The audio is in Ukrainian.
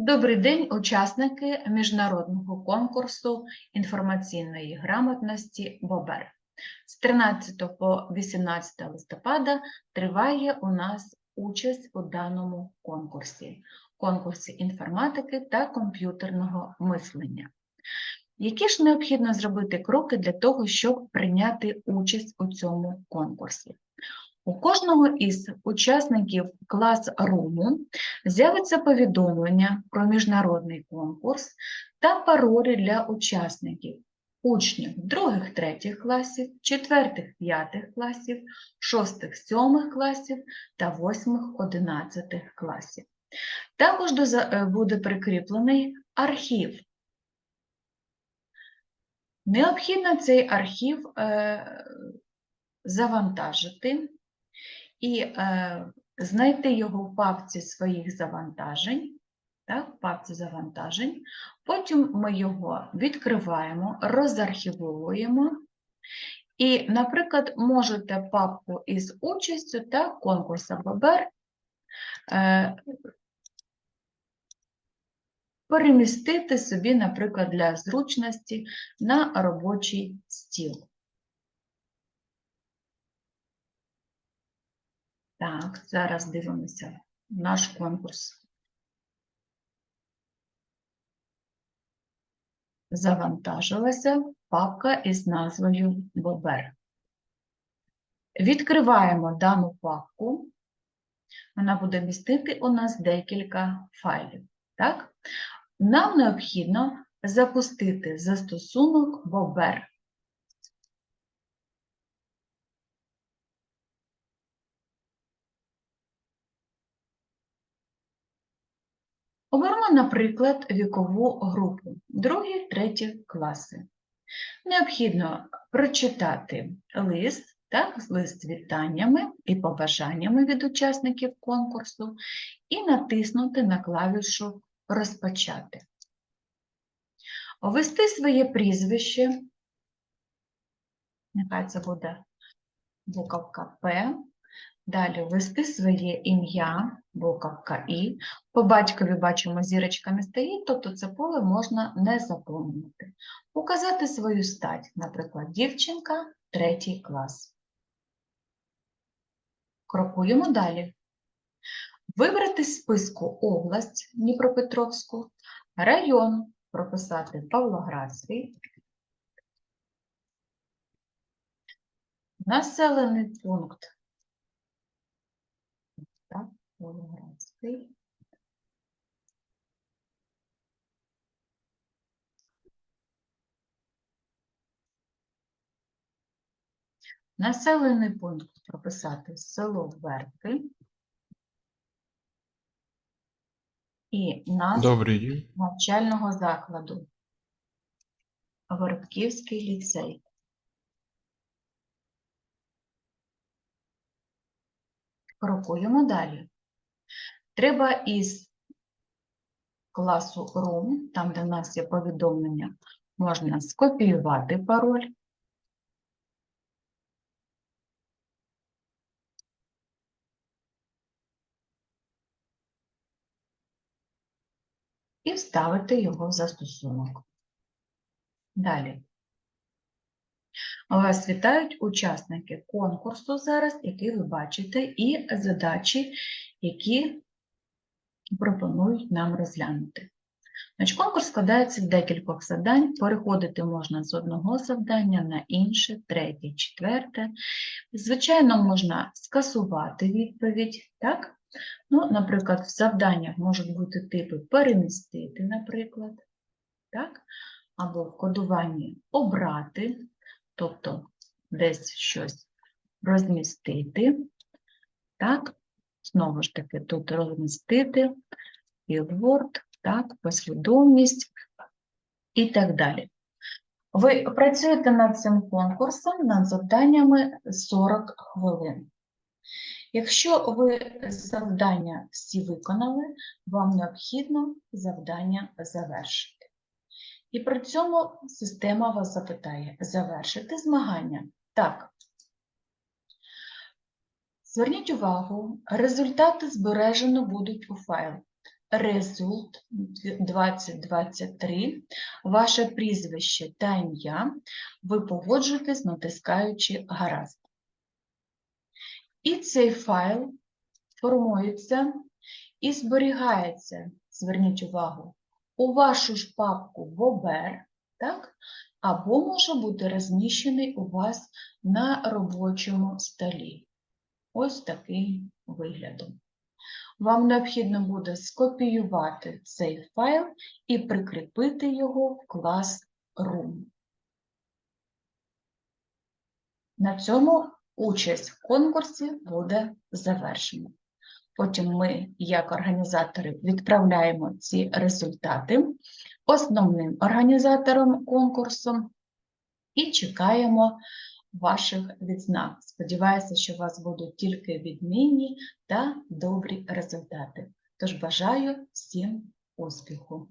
Добрий день, учасники міжнародного конкурсу інформаційної грамотності БОБЕР. З 13 по 18 листопада триває у нас участь у даному конкурсі, конкурсі інформатики та комп'ютерного мислення. Які ж необхідно зробити кроки для того, щоб прийняти участь у цьому конкурсі? У кожного із учасників клас-руму з'явиться повідомлення про міжнародний конкурс та паролі для учасників, учнів других, третіх класів, четвертих, п'ятих класів, шостих, сьомих класів та восьмих, одинадцятих класів. Також е, буде прикріплений архів. Необхідно цей архів е, завантажити і е, знайти його в папці своїх завантажень, так, в папці завантажень. Потім ми його відкриваємо, розархівовуємо. І, наприклад, можете папку із участю та конкурсом ББР е, перемістити собі, наприклад, для зручності на робочий стіл. Так, зараз дивимося наш конкурс. Завантажилася папка із назвою Бобер. Відкриваємо дану папку. Вона буде містити у нас декілька файлів. Так? Нам необхідно запустити застосунок Бобер. Оберемо, наприклад, вікову групу, другі, треті класи. Необхідно прочитати лист, так, лист з вітаннями і побажаннями від учасників конкурсу і натиснути на клавішу Розпочати. Ввести своє прізвище, нехай це буде буковка П, Далі ввести своє ім'я, буковка І. По батькові бачимо, зірочка не стоїть, тобто це поле можна не заповнювати. Указати свою стать, наприклад, дівчинка, третій клас. Крокуємо далі. Вибрати з списку область Дніпропетровську, район, прописати Павлоградський, населений пункт так, Волгоградський. Населений пункт прописати село Верки і назву навчального закладу Городківський ліцей. Крокуємо далі. Треба із класу Room, там, де в нас є повідомлення, можна скопіювати пароль. І вставити його в застосунок. Далі. Вас вітають учасники конкурсу зараз, який ви бачите, і задачі, які пропонують нам розглянути. Значить, конкурс складається з декількох завдань. Переходити можна з одного завдання на інше, третє, четверте. Звичайно, можна скасувати відповідь, так? Ну, наприклад, в завданнях можуть бути типи перемістити, наприклад, так? або в кодуванні обрати, тобто десь щось розмістити, так? Знову ж таки, тут розмістити, філдворд, так, послідовність і так далі. Ви працюєте над цим конкурсом, над завданнями 40 хвилин. Якщо ви завдання всі виконали, вам необхідно завдання завершити. І при цьому система вас запитає: завершити змагання? Так. Зверніть увагу, результати збережено будуть у файл. Результ 2023, ваше прізвище та ім'я ви погоджуєтесь, натискаючи гаразд. І цей файл формується і зберігається, зверніть увагу, у вашу ж папку ВОБЕР, так? або може бути розміщений у вас на робочому столі. Ось таким виглядом. Вам необхідно буде скопіювати цей файл і прикріпити його в клас Room. На цьому участь в конкурсі буде завершена. Потім ми, як організатори, відправляємо ці результати основним організаторам конкурсу і чекаємо ваших відзнак. Сподіваюся, що у вас будуть тільки відмінні та добрі результати. Тож бажаю всім успіху!